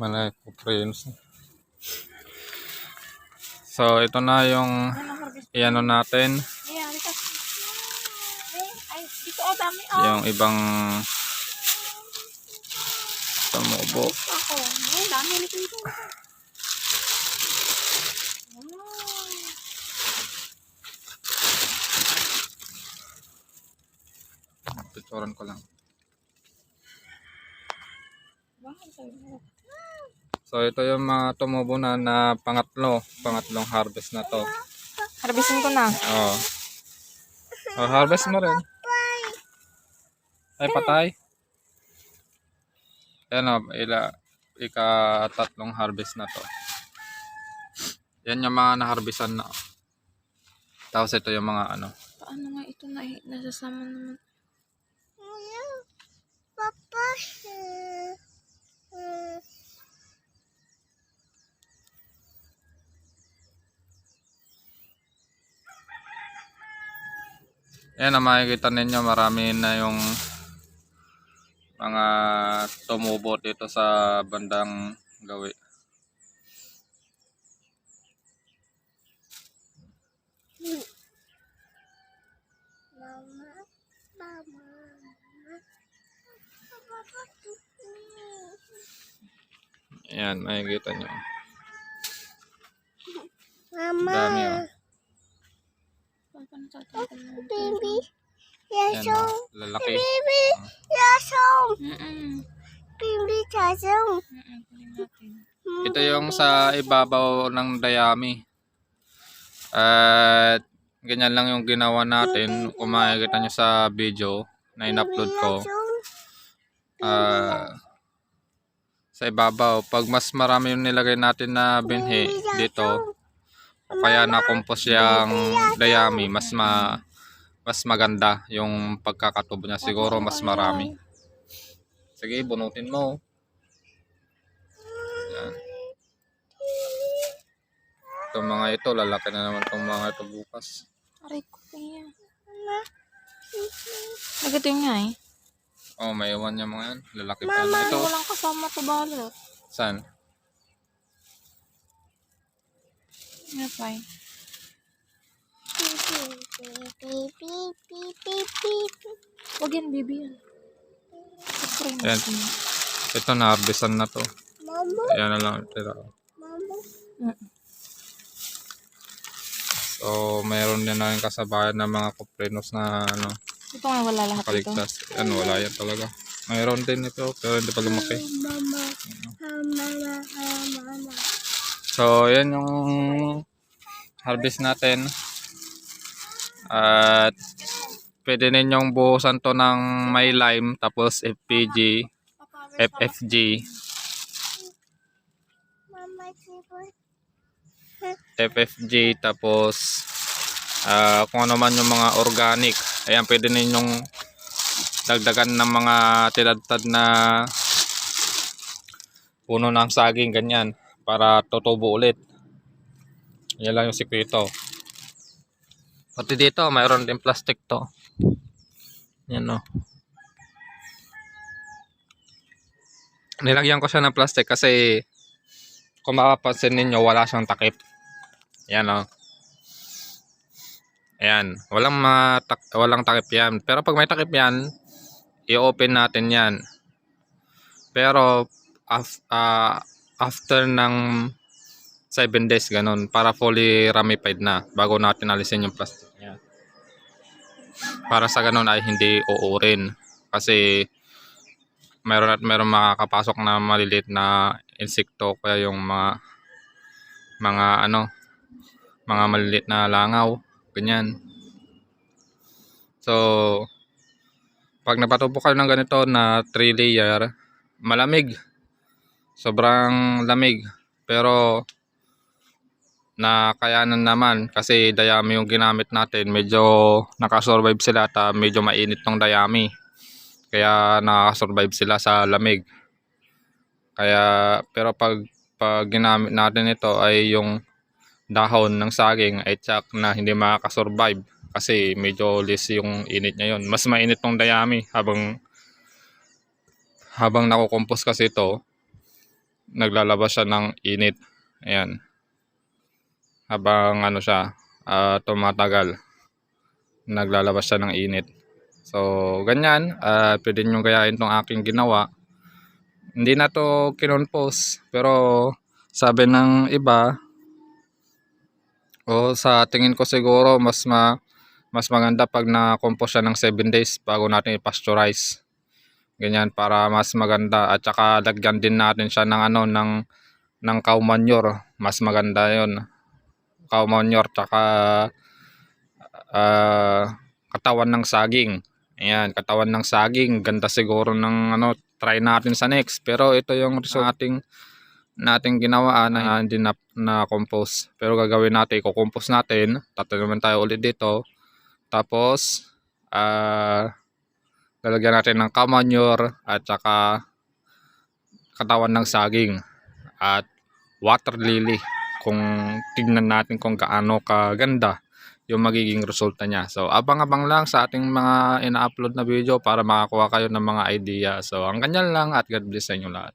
Malay ko friends. So, ito na yung Ano iano natin. Yung ibang tumubo. Picturean ko lang. So, ito yung mga tumubo na na pangatlo. Pangatlong harvest na to. Harvestin ko na. Oo. Oh, harvest mo rin. Ay, patay. Yan o, ila, ika-tatlong harvest na to. Yan yung mga naharbisan na. Tapos ito yung mga ano. Paano nga ito na nasasama naman? Yan ang makikita ninyo, marami na yung mga tumubo dito sa bandang gawi. Mama. Mama. Papa. Yan, makikita nyo. Mama. Dami oh. Baby. Yan Yaso. oh, lalaki. Baby. Yaso. Mm-mm. Baby. Yaso. Mm-mm. Kunin natin. Ito yung sa ibabaw ng dayami. At ganyan lang yung ginawa natin. Kung makikita nyo sa video na in-upload ko. Ah, sa ibabaw. Pag mas marami yung nilagay natin na binhi dito, kaya na-compose yung dayami, mas ma mas maganda yung pagkakatubo niya. Siguro mas marami. Sige, bunutin mo. Yan. Itong mga ito, lalaki na naman itong mga ito bukas. Aray ko kaya. Nagating nga eh. Oh, may iwan niya mga yan. Lalaki pa yan. Ito. Walang kasama to balot. saan? Ano. Baby. Baby. Huwag yan, baby yan. Spray mo. Yan. Ito, na-harvestan na to. Mama. Ayan na lang. Tira. Mama. Mm. So, mayroon din na yung kasabayan ng mga kuprinos na ano, Ito nga wala lahat ito. kaligtas. Ano, wala yan talaga. Mayroon din ito, pero hindi pa lumaki. Mama. Mama. Mama. So, yan yung harvest natin. At pwede ninyong buhusan to ng may lime, tapos FPG, FFG. FFG, tapos ah, kung ano man yung mga organic. Ayan, pwede ninyong dagdagan ng mga tinadtad na puno ng saging, ganyan, para tutubo ulit. Yan lang yung sikreto. Pati dito, mayroon din plastic to. Yan o. Nilagyan ko siya ng plastic kasi kung mapapansin ninyo, wala siyang takip. Yan o. Ayan. Walang, matak walang takip yan. Pero pag may takip yan, i-open natin yan. Pero af ah, after ng 7 days ganun para fully ramified na bago natin alisin yung plastic niya. Para sa ganun ay hindi uurin kasi meron at meron makakapasok na maliliit na insekto kaya yung mga mga ano mga maliliit na langaw ganyan. So pag napatubo kayo ng ganito na 3 layer malamig sobrang lamig pero nakayanan naman kasi dayami yung ginamit natin. Medyo nakasurvive sila at ah, medyo mainit tong dayami. Kaya nakakasurvive sila sa lamig. Kaya pero pag pag ginamit natin ito ay yung dahon ng saging ay tsak na hindi makakasurvive kasi medyo less yung init niya yun. Mas mainit tong dayami habang habang nakukompose kasi ito, naglalabas siya ng init. Ayan. Habang ano siya, ah, tumatagal, naglalabas siya ng init. So, ganyan. ah pwede nyo gayahin itong aking ginawa. Hindi na to kinonpose. Pero, sabi ng iba, o sa tingin ko siguro, mas ma mas maganda pag na-compose siya ng 7 days bago natin i-pasteurize. Ganyan para mas maganda at saka lagyan din natin siya ng ano ng ng cow manure. Mas maganda 'yon. Cow manure tsaka ah, katawan ng saging. Ayan, katawan ng saging. Ganda siguro ng ano, try natin sa next. Pero ito yung result nating nating ginawa na hindi na, na compose. Pero gagawin natin, i-compose natin. Tatanim tayo ulit dito. Tapos, ah, lalagyan natin ng manure at saka katawan ng saging at water lily kung tignan natin kung gaano kaganda yung magiging resulta niya. So, abang-abang lang sa ating mga ina-upload na video para makakuha kayo ng mga idea. So, ang ganyan lang at God bless sa inyo lahat.